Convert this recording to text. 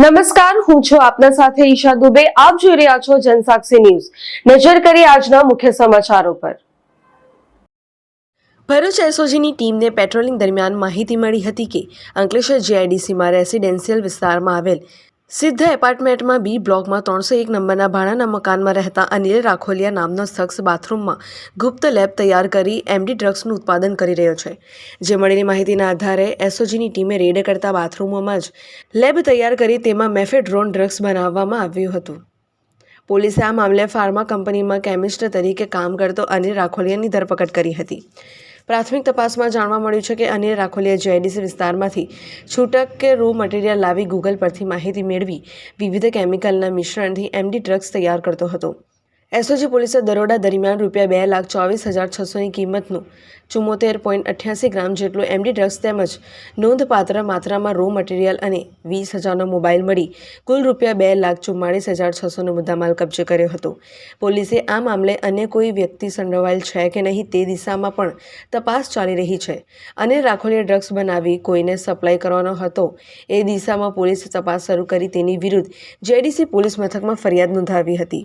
નમસ્કાર, હું છું આપના સાથે ઈશા દુબે. આપ જોઈ રહ્યા છો જનસાક્ષી ન્યૂઝ. નજર કરી આજના મુખ્ય સમાચારો પર. ભરૂચ એસઓજીની ટીમને પેટ્રોલિંગ દરમિયાન માહિતી મળી હતી કે અંકલેશ્વર જીઆઈડીસીમાં રેસિડેન્શિયલ વિસ્તારમાં આવેલ સિદ્ધ એપાર્ટમેન્ટમાં બી બ્લોકમાં ત્રણસો એક નંબરના ભાડાના મકાનમાં રહેતા અનિલ રાખોલિયા નામનો શખ્સ બાથરૂમમાં ગુપ્ત લેબ તૈયાર કરી એમડી ડ્રગ્સનું ઉત્પાદન કરી રહ્યો છે. જે મળેલી માહિતીના આધારે એસઓજીની ટીમે રેડ કરતા બાથરૂમોમાં જ લેબ તૈયાર કરી તેમાં મેફેડ્રોન ડ્રગ્સ બનાવવામાં આવ્યું હતું. પોલીસે આ મામલે ફાર્મા કંપનીમાં કેમિસ્ટ તરીકે કામ કરતો અનિલ રાખોલિયાની ધરપકડ કરી હતી. પ્રાથમિક તપાસમાં જાણવા મળ્યું છે કે અનિલ રાખોલિયા જીઆઈડીસી વિસ્તારમાંથી છૂટક કે રો મટીરિયલ લાવી ગૂગલ પરથી માહિતી મેળવી વિવિધ કેમિકલના મિશ્રણથી એમડી ડ્રગ્સ તૈયાર કરતો હતો. એસઓજી પોલીસે દરોડા દરમિયાન રૂપિયા બે લાખ ચોવીસ હજાર છસોની કિંમતનું ચુમ્મોતેર પોઈન્ટ અઠ્યાસી ગ્રામ જેટલું એમડી ડ્રગ્સ તેમજ નોંધપાત્ર માત્રામાં રો મટીરિયલ અને વીસ હજારનો મોબાઈલ મળી કુલ રૂપિયા બે લાખ ચુમ્માળીસ હજાર છસોનો મુદ્દામાલ કબજે કર્યો હતો. પોલીસે આ મામલે અન્ય કોઈ વ્યક્તિ સંડોવાયેલ છે કે નહીં તે દિશામાં પણ તપાસ ચાલી રહી છે. અને રાખોલીએ ડ્રગ્સ બનાવી કોઈને સપ્લાય કરવાનો હતો એ દિશામાં પોલીસે તપાસ શરૂ કરી તેની વિરુદ્ધ જેડીસી પોલીસ મથકમાં ફરિયાદ નોંધાવી હતી.